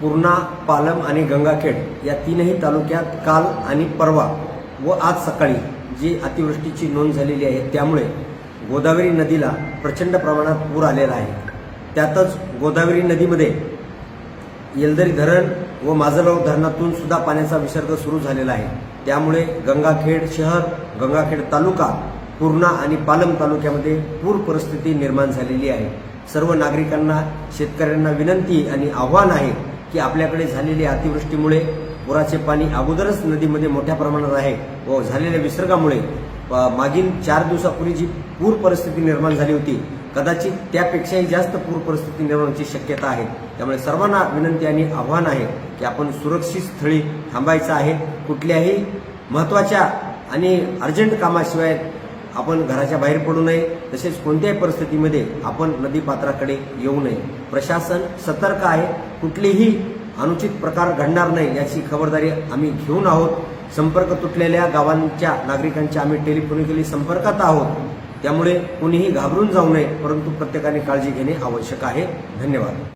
पूर्णा पालम आणि गंगाखेड या तीनही तालुक्यात काल आणि परवा व आज सकाळी जी अतिवृष्टीची नोंद झालेली आहे त्यामुळे गोदावरी नदीला प्रचंड प्रमाणात पूर आलेला आहे. त्यातच गोदावरी नदीमध्ये येलदरी धरण व माजलगाव धरणातून सुद्धा पाण्याचा विसर्ग सुरू झालेला आहे. त्यामुळे गंगाखेड शहर गंगाखेड तालुका पूर्णा आणि पालम तालुक्यामध्ये पूर परिस्थिती निर्माण झालेली आहे. सर्व नागरिकांना शेतकऱ्यांना विनंती आणि आव्हान आहे की आपल्याकडे झालेल्या अतिवृष्टीमुळे पुराचे पाणी अगोदरच नदीमध्ये मोठ्या प्रमाणात आहे व झालेल्या विसर्गामुळे मागील चार दिवसापूर्वी जी पूर परिस्थिती निर्माण झाली होती कदाचित त्यापेक्षाही जास्त पूर परिस्थिती निर्माणची शक्यता आहे. त्यामुळे सर्वांना विनंती आणि आव्हान आहे की आपण सुरक्षित स्थळी थांबायचं आहे. कुठल्याही महत्त्वाच्या आणि अर्जंट कामाशिवाय आपण घराच्या बाहेर पडू नये तसेच कोणत्याही परिस्थितीमध्ये आपण नदीपात्राकडे येऊ नये. प्रशासन सतर्क आहे कुठलेही अनुचित प्रकार घडणार नाही याची खबरदारी आम्ही घेऊन आहोत. संपर्क तुटलेल्या गावांच्या नागरिकांच्या आम्ही टेलिफोनिकली संपर्कात आहोत. त्यामुळे कोणीही घाबरून जाऊ नये परंतु प्रत्येकाने काळजी घेणे आवश्यक आहे. धन्यवाद.